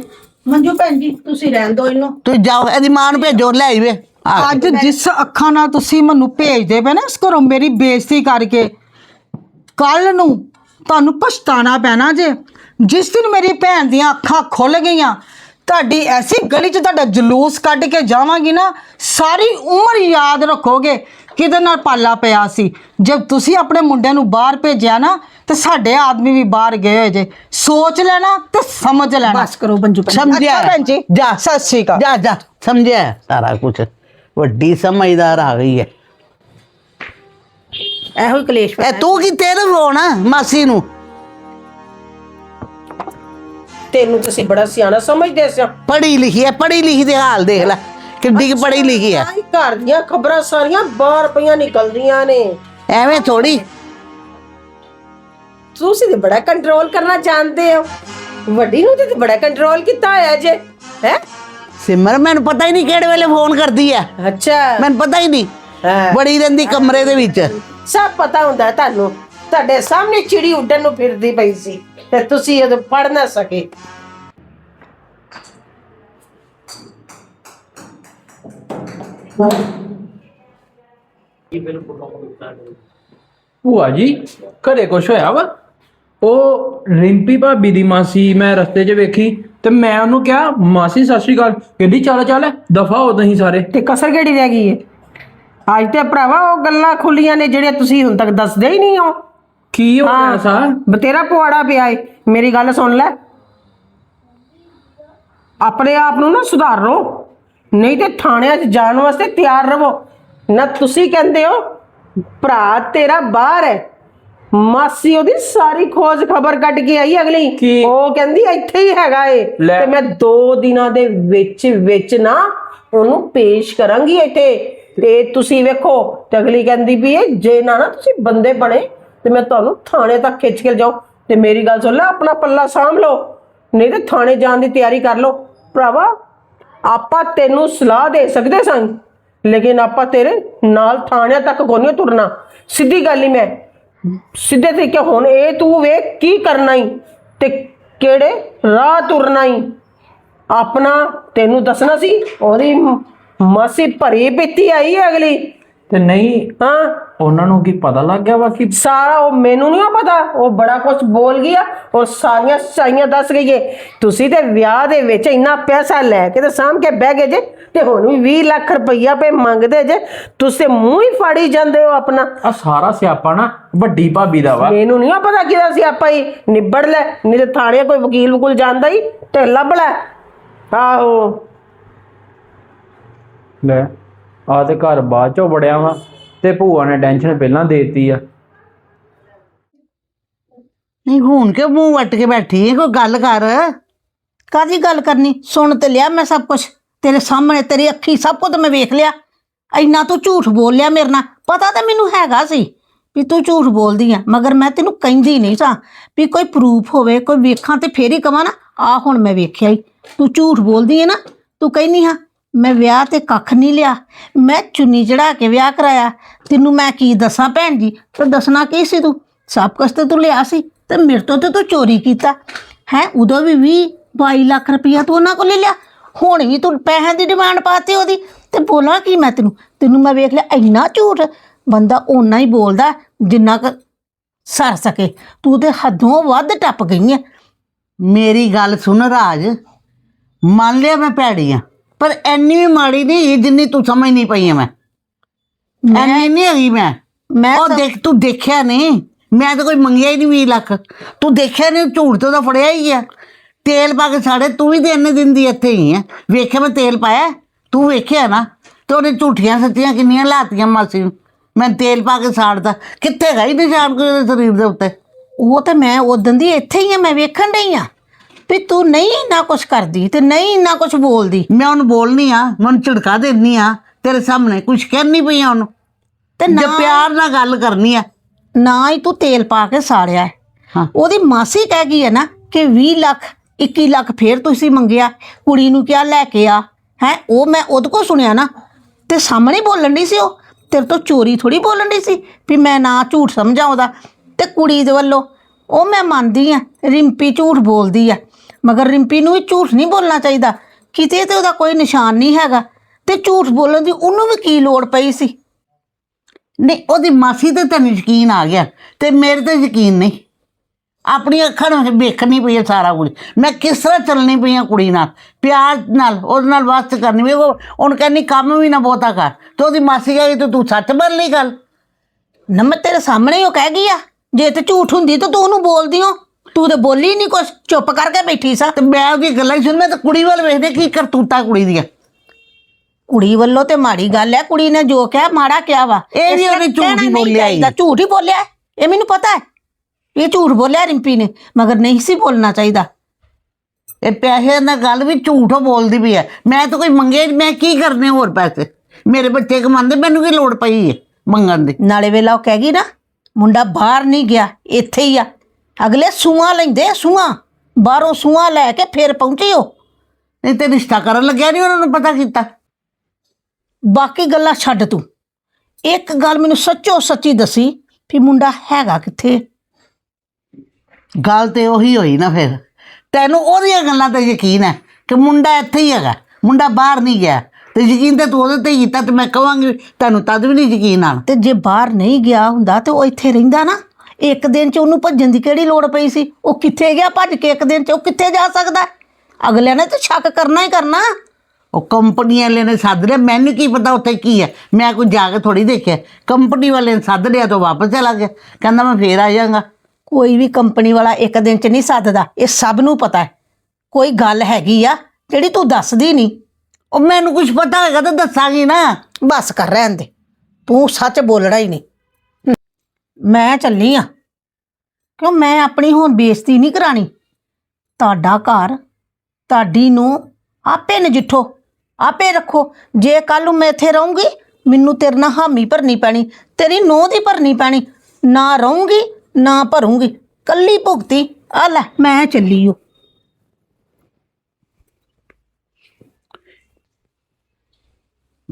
ਮੰਜੂ ਭੈਣ ਜੀ ਤੁਸੀਂ ਰਹਿਣ ਦਿਓ ਇਹਨੂੰ। ਤੂੰ ਜਾਓ ਇਹਦੀ ਮਾਂ ਨੂੰ ਭੇਜੋ ਲੈ ਆਈਵੇ ਆ। ਅੱਜ ਜਿਸ ਅੱਖਾਂ ਨਾਲ ਤੁਸੀਂ ਮੈਨੂੰ ਭੇਜਦੇ ਪਏ ਨਾ ਇਸ ਘਰੋਂ ਮੇਰੀ ਬੇਇੱਜ਼ਤੀ ਕਰਕੇ ਕੱਲ ਨੂੰ ਤੁਹਾਨੂੰ ਪਛਤਾਣਾ ਪੈਣਾ ਜੇ। ਜਿਸ ਦਿਨ ਮੇਰੀ ਭੈਣ ਦੀਆਂ ਅੱਖਾਂ ਖੁੱਲ ਗਈਆਂ ਤੁਹਾਡੀ ਐਸੀ ਗਲੀ 'ਚ ਤੁਹਾਡਾ ਜਲੂਸ ਕੱਢ ਕੇ ਜਾਵਾਂਗੀ ਨਾ ਸਾਰੀ ਉਮਰ ਯਾਦ ਰੱਖੋਗੇ ਕਿਹਦੇ ਨਾਲ ਪਾਲਾ ਪਿਆ ਸੀ। ਜਦ ਤੁਸੀਂ ਆਪਣੇ ਮੁੰਡੇ ਨੂੰ ਬਾਹਰ ਭੇਜਿਆ ਨਾ ਤੇ ਸਾਡੇ ਆਦਮੀ ਵੀ ਬਾਹਰ ਗਏ ਹੋਏ ਜੇ। ਸੋਚ ਲੈਣਾ ਤੇ ਸਮਝ ਲੈਣਾ। ਬਸ ਕਰੋ ਮੰਜੂ ਭੈਣ ਜੀ। ਸਮਝਿਆ? ਅੱਛਾ ਭੈਣ ਜੀ। ਜਾ। ਸਤਿ ਸ਼੍ਰੀ ਅਕਾਲ। ਜਾ ਜਾ। ਸਮਝਿਆ? ਸਾਰਾ ਕੁਝ ਵੱਡੀ ਸਮਝਦਾਰ ਆ ਗਈ ਹੈ। ਇਹੋ ਹੀ ਕਲੇਸ਼ ਇਹ ਤੂੰ ਕੀ ਤੇਰੇ ਰੋਣਾ ਮਾਸੀ ਨੂੰ? ਤੈਨੂੰ ਤੁਸੀਂ ਬੜਾ ਸਿਆਣਾ ਸਮਝਦੇ ਸਿਆ। ਪੜ੍ਹੀ ਲਿਖੀ ਹੈ ਪੜ੍ਹੀ ਲਿਖੀ ਦੇ ਹਾਲ ਦੇਖ ਲੈ ਕਿੱਡੀ ਕੁ ਪੜ੍ਹੀ ਲਿਖੀ ਹੈ ਆਹ ਘਰ ਦੀਆਂ ਖਬਰਾਂ ਸਾਰੀਆਂ ਬਾਹਰ ਪਈਆਂ ਨਿਕਲਦੀਆਂ ਨੇ। ਐਵੇਂ ਥੋੜੀ ਤੁਸੀਂ ਤੇ ਬੜਾ ਕੰਟਰੋਲ ਕਰਨਾ ਜਾਣਦੇ ਹੋ। ਵੱਡੀ ਨੂੰ ਤੇ ਬੜਾ ਕੰਟਰੋਲ ਕੀਤਾ ਹੋਇਆ ਜੇ ਹੈ? ਸਿਮਰ ਮੈਨੂੰ ਪਤਾ ਹੀ ਨਹੀਂ ਕਿਹੜੇ ਵੇਲੇ ਫੋਨ ਕਰਦੀ ਹੈ ਅੱਛਾ। ਮੈਨੂੰ ਪਤਾ ਹੀ ਨਹੀਂ। ਹਾਂ। ਬੜੀ ਰਹਿੰਦੀ ਕਮਰੇ ਦੇ ਵਿੱਚ। ਸਭ ਪਤਾ ਹੁੰਦਾ ਹੈ ਤੁਹਾਨੂੰ। ਤੁਹਾਡੇ ਸਾਹਮਣੇ ਚਿੜੀ ਉੱਡਣ ਨੂੰ ਫਿਰਦੀ ਪਈ ਸੀ ਤੇ ਤੁਸੀਂ ਉਹ ਪੜ ਨਾ ਸਕੇ। ਭੂਆ ਜੀ ਘਰੇ ਕੁਛ ਹੋਇਆ ਵਾ? ਉਹ ਰਿੰਪੀ ਭਾਬੀ ਦੀ ਮਾਸੀ ਮੈਂ ਰਸਤੇ 'ਚ ਵੇਖੀ ਤੇ ਮੈਂ ਉਹਨੂੰ ਕਿਹਾ ਮਾਸੀ ਸਤਿ ਸ਼੍ਰੀ ਅਕਾਲ ਕਹਿੰਦੀ ਚੱਲ ਚੱਲ ਦਫਾ ਹੋ ਤੁਸੀਂ ਸਾਰੇ। ਤੇ ਕਸਰ ਕਿਹੜੀ ਰਹਿ ਗਈ ਏ? ਅੱਜ ਤੇ ਭਰਾਵਾ ਉਹ ਗੱਲਾਂ ਖੁੱਲੀਆਂ ਨੇ ਜਿਹੜੀਆਂ ਤੁਸੀਂ ਹੁਣ ਤੱਕ ਦੱਸਦੇ ਹੀ ਨਹੀਂ ਹੋ। ਕੀ ਹੋ ਗਿਆ ਸਾ ਬਤੇਰਾ ਪੁਆੜਾ ਪਿਆ ਏ। ਮੇਰੀ ਗੱਲ ਸੁਣ ਲੈ। ਆਪਣੇ ਆਪ ਨੂੰ ਨਾ ਸੁਧਾਰੋ। ਨਹੀਂ ਤੇ ਥਾਣਿਆਂ 'ਚ ਜਾਣ ਵਾਸਤੇ ਤਿਆਰ ਰਹੋ ਨਾ ਤੁਸੀਂ ਕਹਿੰਦੇ ਹੋ ਭਰਾ ਤੇਰਾ ਬਾਹਰ ਹੈ ਮਾਸੀ ਉਹਦੀ ਸਾਰੀ ਖੋਜ ਖਬਰ ਕੱਢ ਕੇ ਆਈ ਅਗਲੀ। ਕੀ? ਉਹ ਕਹਿੰਦੀ ਇੱਥੇ ਹੀ ਹੈਗਾ ਏ। ਲੈ। ਤੇ ਮੈਂ 2 ਦਿਨਾਂ ਦੇ ਵਿੱਚ ਵਿੱਚ ਨਾ ਉਹਨੂੰ ਪੇਸ਼ ਕਰਾਂਗੀ ਇੱਥੇ। ਤੇ ਤੁਸੀਂ ਵੇਖੋ ਤੇ ਅਗਲੀ ਕਹਿੰਦੀ ਵੀ ਇਹ ਜੇ ਨਾ ਨਾ ਤੁਸੀਂ ਬੰਦੇ ਬਣੇ ਤੇ ਮੈਂ ਤੁਹਾਨੂੰ ਥਾਣੇ ਤੱਕ ਖਿੱਚ ਕੇ ਜਾਓ ਤੇ ਮੇਰੀ ਗੱਲ ਸੁਣ ਲੈ, ਆਪਣਾ ਪੱਲਾ ਸਾਂਭ ਲਓ। ਨਹੀਂ ਤੇ ਥਾਣੇ ਜਾਣ ਦੀ ਤਿਆਰੀ ਕਰ ਲਓ। ਭਰਾਵਾ, ਆਪਾਂ ਤੈਨੂੰ ਸਲਾਹ ਦੇ ਸਕਦੇ ਸਾਂ। ਲੇਕਿਨ ਆਪਾਂ ਤੇਰੇ ਨਾਲ ਥਾਣਿਆਂ ਤੱਕ ਕੋਨੇ ਤੁਰਨਾ। ਸਿੱਧੀ ਗੱਲ ਹੀ ਮੈਂ। ਸਿੱਧੇ ਤਰੀਕੇ ਹੁਣ ਇਹ ਤੂੰ ਵੇਖ ਕੀ ਕਰਨਾ ਈ ਤੇ ਕਿਹੜੇ ਰਾਹ ਤੁਰਨਾ ਈ। ਆਪਣਾ ਤੈਨੂੰ ਦੱਸਣਾ ਸੀ, ਉਹਦੀ ਮ- ਮਾਸੀ ਭਰੀ ਪੀਤੀ ਆਈ ਹੈ ਅਗਲੀ। ਤੇ ਨਹੀਂ ਹਾਂ ਉਹਨਾਂ ਨੂੰ ਕੀ ਪਤਾ ਲੱਗ ਗਿਆ ਵਾ ਕਿ ਸਾਰਾ ਉਹ ਮੈਨੂੰ ਨਹੀਂ ਪਤਾ। ਉਹ ਬੜਾ ਕੁਝ ਬੋਲ ਗਿਆ ਔਰ ਸਾਰੀਆਂ ਸੱਚਾਈਆਂ ਦੱਸ ਗਈ ਏ। ਤੁਸੀਂ ਤੇ ਵਿਆਹ ਦੇ ਵਿੱਚ ਇੰਨਾ ਪੈਸਾ ਲੈ ਕੇ ਤੇ ਸਾਂਭ ਕੇ ਬਹਿ ਗਏ ਜੇ ਤੇ ਹੁਣ ਵੀ 20 ਲੱਖ ਰੁਪਈਆ ਪੇ ਮੰਗਦੇ ਜੇ। ਤੁਸੀਂ ਮੂੰਹ ਹੀ ਫਾੜੀ ਜਾਂਦੇ ਹੋ ਆਪਣਾ। ਆ ਸਾਰਾ ਸਿਆਪਾ ਨਾ ਵੱਡੀ ਭਾਬੀ ਦਾ ਵਾ। ਮੈਨੂੰ ਨਹੀਂ ਪਤਾ ਕਿਹਦਾ ਸੀ ਆਪਾਂ ਹੀ ਨਿਬੜ ਲੈ ਨਹੀਂ ਤੇ ਥਾਣੇ ਕੋਈ ਵਕੀਲ ਵਕੂਲ ਜਾਂਦਾ ਹੀ ਤੇ ਲੱਭ ਲੈ। ਆਹੋ। ਲੈ। ਆ ਤੇ ਘਰ ਬਾਅਦ ਚੋਂ ਵੜਿਆ ਵਾ ਤੇ ਭੂਆ ਨੇ ਟੈਨਸ਼ਨ ਪਹਿਲਾਂ ਦੇਤੀ ਆ। ਨਹੀਂ, ਹੁਣ ਕਿਉਂ ਮੂੰਹ ਵੱਟ ਕੇ ਬੈਠੀ ਹੈ ਕੋਈ ਗੱਲ ਕਰ। ਕਾਦੀ ਗੱਲ ਕਰਨੀ? ਸੁਣ ਤੇ ਲਿਆ ਮੈਂ ਸਭ ਕੁਝ ਤੇਰੇ ਸਾਹਮਣੇ ਤੇਰੀ ਅੱਖੀ ਸਭ ਕੁਝ ਮੈਂ ਵੇਖ ਲਿਆ। ਇੰਨਾ ਤੂੰ ਝੂਠ ਬੋਲ ਲਿਆ ਮੇਰੇ ਨਾਲ। ਪਤਾ ਤਾਂ ਮੈਨੂੰ ਹੈਗਾ ਸੀ ਵੀ ਤੂੰ ਝੂਠ ਬੋਲਦੀ ਆ, ਮਗਰ ਮੈਂ ਤੈਨੂੰ ਕਹਿੰਦੀ ਨਹੀਂ ਸਾਂ ਵੀ ਕੋਈ ਪ੍ਰੂਫ ਹੋਵੇ, ਕੋਈ ਵੇਖਾਂ ਤੇ ਫੇਰ ਹੀ ਕਵਾਂ ਨਾ ਆ ਹੁਣ ਮੈਂ ਵੇਖਿਆ ਹੀ ਤੂੰ ਝੂਠ ਬੋਲਦੀ ਹੈ ਨਾ, ਤੂੰ ਕਹਿੰਦੀ ਹਾਂ ਮੈਂ ਵਿਆਹ ਤੇ ਕੱਖ ਨਹੀਂ ਲਿਆ। ਮੈਂ ਚੁੰਨੀ ਚੜਾ ਕੇ ਵਿਆਹ ਕਰਾਇਆ। ਤੈਨੂੰ ਮੈਂ ਕੀ ਦੱਸਾਂ ਭੈਣ ਜੀ? ਤੇ ਦੱਸਣਾ ਕੀ ਸੀ ਤੂੰ? ਸਭ ਕੁਛ ਤੇ ਤੂੰ ਲਿਆ ਸੀ ਤੇ ਮੇਰੇ ਤੋਂ ਤੇ ਤੂੰ ਚੋਰੀ ਕੀਤਾ। ਹੈ, ਉਦੋਂ ਵੀ 20 22 ਲੱਖ ਰੁਪਇਆ ਤੂੰ ਉਹਨਾਂ ਕੋਲ ਲੈ ਲਿਆ। ਹੁਣ ਵੀ ਤੂੰ ਪੈਸਿਆਂ ਦੀ ਡਿਮਾਂਡ ਪਾਤੀ ਉਹਦੀ। ਤੇ ਬੋਲਾਂ ਕੀ ਮੈਂ ਤੈਨੂੰ? ਤੈਨੂੰ ਮੈਂ ਵੇਖ ਲਿਆ, ਇੰਨਾ ਝੂਠ। ਬੰਦਾ ਓਨਾ ਹੀ ਬੋਲਦਾ ਜਿੰਨਾ ਕੁ ਸਰ ਸਕੇ। ਤੂੰ ਤੇ ਹੱਦੋਂ ਵੱਧ ਟੱਪ ਗਈ ਹੈ ਮੇਰੀ ਗੱਲ ਸੁਣ ਰਾਜ। ਮੰਨ ਲਿਆ ਮੈਂ ਭੈੜੀ ਆ। ਪਰ ਐਨੀ ਵੀ ਮਾੜੀ ਨਹੀਂ ਜਿੰਨੀ ਤੂੰ ਸਮਝ ਨਹੀਂ ਪਈ ਆ ਮੈਂ। ਐਨੀ ਨਹੀਂ ਹੈਗੀ ਮੈਂ। ਮੈਂ ਉਹ ਦੇਖ ਤੂੰ ਦੇਖਿਆ ਨਹੀਂ। ਮੈਂ ਤਾਂ ਕੋਈ ਮੰਗਿਆ ਹੀ ਨਹੀਂ 20 ਲੱਖ। ਤੂੰ ਦੇਖਿਆ ਨਹੀਂ ਝੂਠ ਤੋਂ ਤਾਂ ਫੜਿਆ ਹੀ ਆ। ਤੇਲ ਪਾ ਕੇ ਸਾੜੇ ਤੂੰ ਵੀ ਤੇ ਇੰਨੇ ਦਿਨ ਦੀ ਇੱਥੇ ਹੀ ਆ। ਵੇਖਿਆ ਮੈਂ ਤੇਲ ਪਾਇਆ ਤੂੰ ਵੇਖਿਆ ਨਾ। ਤੇ ਉਹਨੇ ਝੂਠੀਆਂ ਸੱਚੀਆਂ ਕਿੰਨੀਆਂ ਲਾਤੀਆਂ ਮਾਸੀ ਨੂੰ। ਮੈਂ ਤੇਲ ਪਾ ਕੇ ਸਾੜਦਾ ਕਿੱਥੇ ਗਈ ਨਿਸ਼ਾਨ ਕੋਈ ਸਰੀਰ ਦੇ ਉੱਤੇ? ਉਹ ਤੇ ਮੈਂ ਉਦੋਂ ਦੀ ਇੱਥੇ ਹੀ ਆ ਮੈਂ ਵੇਖਣ ਡਈ ਆ। ਵੀ ਤੂੰ ਨਹੀਂ ਇੰਨਾ ਕੁਛ ਕਰਦੀ ਤੇ ਨਹੀਂ ਇੰਨਾ ਕੁਛ ਬੋਲਦੀ। ਮੈਂ ਉਹਨੂੰ ਬੋਲਨੀ ਆ ਮੈਂ ਉਹਨੂੰ ਝਿੜਕਾ ਦੇਣੀ ਆ ਤੇਰੇ ਸਾਹਮਣੇ ਕੁਝ ਕਹਿਣੀ ਪਈ ਆ ਉਹਨੂੰ। ਤੇ ਜੇ ਨਾ ਪਿਆਰ ਨਾਲ ਗੱਲ ਕਰਨੀ ਆ। ਨਾ ਹੀ ਤੂੰ ਤੇਲ ਪਾ ਕੇ ਸਾੜਿਆ। ਹੈ। ਹਾਂ। ਉਹਦੀ ਮਾਸੀ ਕਹਿ ਗਈ ਹੈ ਨਾ ਕਿ 20 ਲੱਖ 21 ਲੱਖ ਫੇਰ ਤੁਸੀਂ ਮੰਗਿਆ ਕੁੜੀ ਨੂੰ ਕਿਹਾ ਲੈ ਕੇ ਆ। ਹੈ ਉਹ ਮੈਂ ਉਹਦੇ ਕੋਲ ਸੁਣਿਆ ਨਾ ਤੇ ਸਾਹਮਣੇ ਬੋਲਣ ਦੀ ਸੀ ਉਹ। ਤੇਰੇ ਤੋਂ ਚੋਰੀ ਥੋੜੀ ਬੋਲਣ ਦੀ ਸੀ ਵੀ ਮੈਂ ਨਾ ਝੂਠ ਸਮਝਾਂ ਉਹਦਾ। ਤੇ ਕੁੜੀ ਦੇ ਵੱਲੋਂ ਉਹ ਮੈਂ ਮੰਨਦੀ ਆ ਰਿੰਪੀ ਝੂਠ ਬੋਲਦੀ ਆ। ਮਗਰ ਰਿੰਪੀ ਨੂੰ ਵੀ ਝੂਠ ਨਹੀਂ ਬੋਲਣਾ ਚਾਹੀਦਾ। ਕਿਤੇ ਤੇ ਉਹਦਾ ਕੋਈ ਨਿਸ਼ਾਨ ਨਹੀਂ ਹੈਗਾ ਤੇ ਝੂਠ ਬੋਲਣ ਦੀ ਉਹਨੂੰ ਵੀ ਕੀ ਲੋੜ ਪਈ ਸੀ? ਨਹੀਂ, ਉਹਦੀ ਮਾਸੀ ਤੇ ਤੈਨੂੰ ਯਕੀਨ ਆ ਗਿਆ ਤੇ ਮੇਰੇ ਤੇ ਯਕੀਨ ਨਹੀਂ। ਆਪਣੀ ਅੱਖਾਂ ਨਾਲ ਵੇਖਣੀ ਪਈ ਹੈ ਸਾਰਾ ਕੁਝ। ਮੈਂ ਕਿਸ ਤਰ੍ਹਾਂ ਚੱਲਣੀ ਪਈ ਹਾਂ ਕੁੜੀ ਨਾਲ? ਪਿਆਰ ਨਾਲ, ਉਹਦੇ ਨਾਲ ਵਾਸਤੇ ਕਰਨੀ ਵੀ ਉਹ ਉਹਨੂੰ ਕਹਿੰਦੀ, ਕੰਮ ਵੀ ਨਾ ਬਹੁਤਾ ਕਰ। ਤੇ ਉਹਦੀ ਮਾਸੀ ਕਹੇਗੀ ਤੇ ਤੂੰ ਸੱਚ ਬਣ ਲਈ ਗੱਲ? ਨਾ ਮੈਂ ਤੇਰੇ ਸਾਹਮਣੇ ਉਹ ਕਹਿ ਗਈ ਆ। ਜੇ ਤੇ ਝੂਠ ਹੁੰਦੀ ਤਾਂ ਤੂੰ ਉਹਨੂੰ ਬੋਲਦੀ ਹੋ ਤੂੰ ਤੇ ਬੋਲੀ ਨਹੀਂ ਕੁਛ ਚੁੱਪ ਕਰਕੇ ਬੈਠੀ ਸਾ। ਤੇ ਮੈਂ ਉਹਦੀ ਗੱਲਾਂ ਹੀ ਸੁਣ ਮੈਂ ਤਾਂ ਕੁੜੀ ਵੱਲ ਵੇਖਦੇ ਕੀ ਕਰਤੂਤਾ ਕੁੜੀ ਦੀਆਂ। ਕੁੜੀ ਵੱਲੋਂ ਤੇ ਮਾੜੀ ਗੱਲ ਹੈ ਕੁੜੀ ਨੇ ਜੋ ਕਿਹਾ ਮਾੜਾ ਕਿਹਾ ਵਾ। ਇਹ ਵੀ ਉਹਨੇ ਝੂਠ ਹੀ ਬੋਲਿਆ ਹੀ। ਝੂਠ ਹੀ ਬੋਲਿਆ। ਇਹ ਮੈਨੂੰ ਪਤਾ ਹੈ ਇਹ ਝੂਠ ਬੋਲਿਆ ਰਿੰਪੀ ਨੇ ਮਗਰ ਨਹੀਂ ਸੀ ਬੋਲਣਾ ਚਾਹੀਦਾ। ਇਹ ਪੈਸੇ ਨਾਲ ਗੱਲ ਵੀ ਝੂਠੋ ਬੋਲਦੀ ਵੀ ਹੈ ਮੈਂ ਤਾਂ ਕੋਈ ਮੰਗੇ ਮੈਂ ਕੀ ਕਰਨੇ ਹੋਰ ਪੈਸੇ? ਮੇਰੇ ਬੱਚੇ ਕਮਾਉਂਦੇ ਮੈਨੂੰ ਕੀ ਲੋੜ ਪਈ ਹੈ ਮੰਗਣ ਦੀ? ਨਾਲੇ ਵੇਲਾ ਉਹ ਕਹਿ ਗਈ ਨਾ ਮੁੰਡਾ ਬਾਹਰ ਨਹੀਂ ਗਿਆ ਇੱਥੇ ਹੀ ਆ। ਅਗਲੇ ਸੂਆਂ ਲੈਂਦੇ ਆ, ਸੂਆਂ ਬਾਹਰੋਂ ਸੂਆਂ ਲੈ ਕੇ ਫਿਰ ਪਹੁੰਚੀ ਉਹ ਨਹੀਂ ਤੇ ਰਿਸ਼ਤਾ ਕਰਨ ਲੱਗਿਆ ਨਹੀਂ ਉਹਨਾਂ ਨੂੰ ਪਤਾ ਕੀਤਾ। ਬਾਕੀ ਗੱਲਾਂ ਛੱਡ ਤੂੰ। ਇੱਕ ਗੱਲ ਮੈਨੂੰ ਸੱਚੋ ਸੱਚੀ ਦੱਸੀ ਵੀ ਮੁੰਡਾ ਹੈਗਾ ਕਿੱਥੇ? ਗੱਲ ਤੇ ਉਹੀ ਹੋਈ ਨਾ ਫਿਰ। ਤੈਨੂੰ ਉਹਦੀਆਂ ਗੱਲਾਂ ਤੇ ਯਕੀਨ ਹੈ ਕਿ ਮੁੰਡਾ ਇੱਥੇ ਹੀ ਹੈਗਾ। ਮੁੰਡਾ ਬਾਹਰ ਨਹੀਂ ਗਿਆ। ਤੇ ਯਕੀਨ ਤੇ ਤੂੰ ਉਹਦੇ ਤੇ ਹੀ ਕੀਤਾ ਤੇ ਮੈਂ ਕਹਾਂਗੀ ਤੁਹਾਨੂੰ ਤਦ ਵੀ ਨਹੀਂ ਯਕੀਨ ਆਣਾ ਤੇ ਜੇ ਬਾਹਰ ਨਹੀਂ ਗਿਆ ਹੁੰਦਾ ਤੇ ਉਹ ਇੱਥੇ ਰਹਿੰਦਾ ਨਾ। ਇੱਕ ਦਿਨ ਚ ਉਹਨੂੰ ਭੱਜਣ ਦੀ ਕਿਹੜੀ ਲੋੜ ਪਈ ਸੀ? ਉਹ ਕਿੱਥੇ ਗਿਆ ਭੱਜ ਕੇ ਇੱਕ ਦਿਨ ਚ? ਉਹ ਕਿੱਥੇ ਜਾ ਸਕਦਾ? ਅਗਲਿਆਂ ਨੇ ਤਾਂ ਸ਼ੱਕ ਕਰਨਾ ਹੀ ਕਰਨਾ। ਉਹ ਕੰਪਨੀ ਵਾਲੇ ਨੇ ਸੱਦ ਲਿਆ। ਮੈਨੂੰ ਕੀ ਪਤਾ ਉੱਥੇ ਕੀ ਹੈ? ਮੈਂ ਕੋਈ ਜਾ ਕੇ ਥੋੜੀ ਦੇਖਿਆ। ਕੰਪਨੀ ਵਾਲੇ ਨੇ ਸੱਦ ਲਿਆ ਤਾਂ ਵਾਪਸ ਚਲਾ ਗਿਆ। ਕਹਿੰਦਾ ਮੈਂ ਫੇਰ ਆ ਜਾਵਾਂਗਾ। ਕੋਈ ਵੀ ਕੰਪਨੀ ਵਾਲਾ ਇੱਕ ਦਿਨ ਚ ਨਹੀਂ ਸੱਦਦਾ। ਇਹ ਸਭ ਨੂੰ ਪਤਾ ਹੈ। ਕੋਈ ਗੱਲ ਹੈਗੀ ਆ ਜਿਹੜੀ ਤੂੰ ਦੱਸਦੀ ਨਹੀਂ। ਉਹ ਮੈਨੂੰ ਕੁਝ ਪਤਾ ਹੋਏਗਾ ਤਾਂ ਦੱਸਾਂਗੀ ਨਾ। ਬਸ ਕਰ ਰਹਿਣ ਦੇ। ਤੂੰ ਸੱਚ ਬੋਲਣਾ ਹੀ ਨਹੀਂ। ਮੈਂ ਚੱਲੀ ਆ। ਕਿਉਂ ਮੈਂ ਆਪਣੀ ਹੁਣ ਬੇਇੱਜ਼ਤੀ ਨਹੀਂ ਕਰਾਣੀ? ਤੁਹਾਡਾ ਘਰ, ਤੁਹਾਡੀ ਨੂੰ ਆਪੇ ਨਜਿੱਠੋ, ਆਪੇ ਰੱਖੋ। ਜੇ ਕੱਲ ਨੂੰ ਮੈਂ ਇੱਥੇ ਰਹੂੰਗੀ, ਮੈਨੂੰ ਤੇਰੇ ਨਾਲ ਹਾਮੀ ਭਰਨੀ ਪੈਣੀ, ਤੇਰੀ ਨੂੰਹ ਦੀ ਭਰਨੀ ਪੈਣੀ। ਨਾ ਰਹੂੰਗੀ, ਨਾ ਭਰੂੰਗੀ। ਕੱਲੀ ਭੁਗਤੀ, ਆ ਲੈ, ਮੈਂ ਚੱਲੀ ਓ।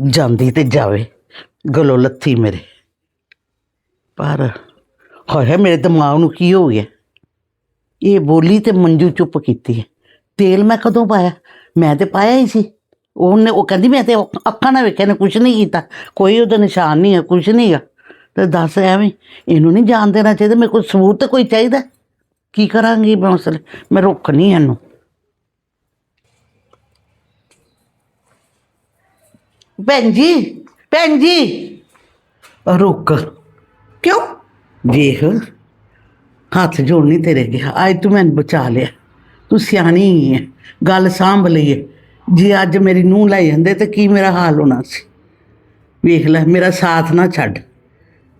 ਜਾਂਦੀ ਤੇ ਜਾਵੇ, ਗਲੋ ਲੱਥੀ ਮੇਰੇ। ਪਰ ਹੋਇਆ ਮੇਰੇ ਦਿਮਾਗ ਨੂੰ ਕੀ ਹੋ ਗਿਆ? ਇਹ ਬੋਲੀ ਤੇ ਮੰਜੂ ਚੁੱਪ ਕੀਤੀ ਹੈ। ਤੇਲ ਮੈਂ ਕਦੋਂ ਪਾਇਆ? ਮੈਂ ਤੇ ਪਾਇਆ ਹੀ ਸੀ। ਉਹਨੇ, ਉਹ ਕਹਿੰਦੀ, ਮੈਂ ਤੇ ਅੱਖਾਂ ਨਾਲ ਵੇਖਿਆ ਨੇ ਕੁਝ ਨਹੀਂ ਕੀਤਾ। ਕੋਈ ਉਹਦਾ ਨਿਸ਼ਾਨ ਨਹੀਂ ਹੈ ਕੁਝ ਨਹੀਂ ਹੈ ਤੇ ਦੱਸ ਐਵੇਂ, ਇਹਨੂੰ ਨਹੀਂ ਜਾਣ ਦੇਣਾ ਚਾਹੀਦਾ, ਮੇਰੇ ਕੋਲ ਸਬੂਤ ਤਾਂ ਕੋਈ ਚਾਹੀਦਾ। ਕੀ ਕਰਾਂਗੀ ਮੈਂ ਉਸ ਮੈਂ ਰੁੱਖ ਨਹੀਂ ਇਹਨੂੰ। ਭੈਣ ਜੀ ਭੈਣ ਜੀ। ਰੁਕ ਕਿਉਂ? ਵੇਖ ਹੱਥ ਜੋੜਨੀ ਤੇਰੇ ਗਿਆ ਅੱਜ ਤੂੰ ਮੈਨੂੰ ਬਚਾ ਲਿਆ। ਤੂੰ ਸਿਆਣੀ ਹੀ ਹੈ ਗੱਲ ਸਾਂਭ ਲਈ ਹੈ ਜੇ ਅੱਜ ਮੇਰੀ ਨੂੰਹ ਲੈ ਜਾਂਦੇ ਤੇ ਕੀ ਮੇਰਾ ਹਾਲ ਹੋਣਾ ਸੀ? ਵੇਖ ਲੈ ਮੇਰਾ ਸਾਥ ਨਾ ਛੱਡ।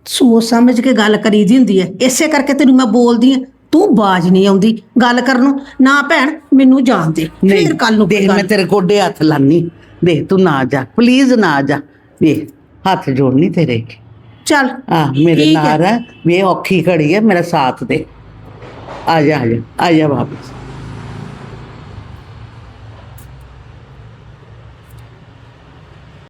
ਸੋਚ ਸਮਝ ਕੇ ਗੱਲ ਕਰੀਦੀ ਹੁੰਦੀ ਹੈ ਇਸੇ ਕਰਕੇ ਤੈਨੂੰ ਮੈਂ ਬੋਲਦੀ ਆ ਤੂੰ ਬਾਜ ਨਹੀਂ ਆਉਂਦੀ ਗੱਲ ਕਰਨ ਨੂੰ। ਨਾ ਭੈਣ ਮੈਨੂੰ ਜਾਣ ਦੇ। ਫਿਰ ਕੱਲ ਨੂੰ ਦੇਖ ਮੈਂ ਤੇਰੇ ਗੋਡੇ ਹੱਥ ਲਾਨੀ। ਦੇਖ ਤੂੰ ਨਾ ਜਾ। ਪਲੀਜ਼ ਨਾ ਜਾ। ਵੇਖ ਹੱਥ ਜੋੜਨੀ ਤੇਰੇ। ਚੱਲ ਆ ਮੇਰੇ ਠੀਕ ਹੈ। ਨਾਲ ਹੈ ਵੇ ਔਖੀ ਘੜੀ ਹੈ ਮੇਰਾ ਸਾਥ ਦੇ ਆ ਜਾ ਆ ਜਾ ਆ ਜਾ ਵਾਪਸ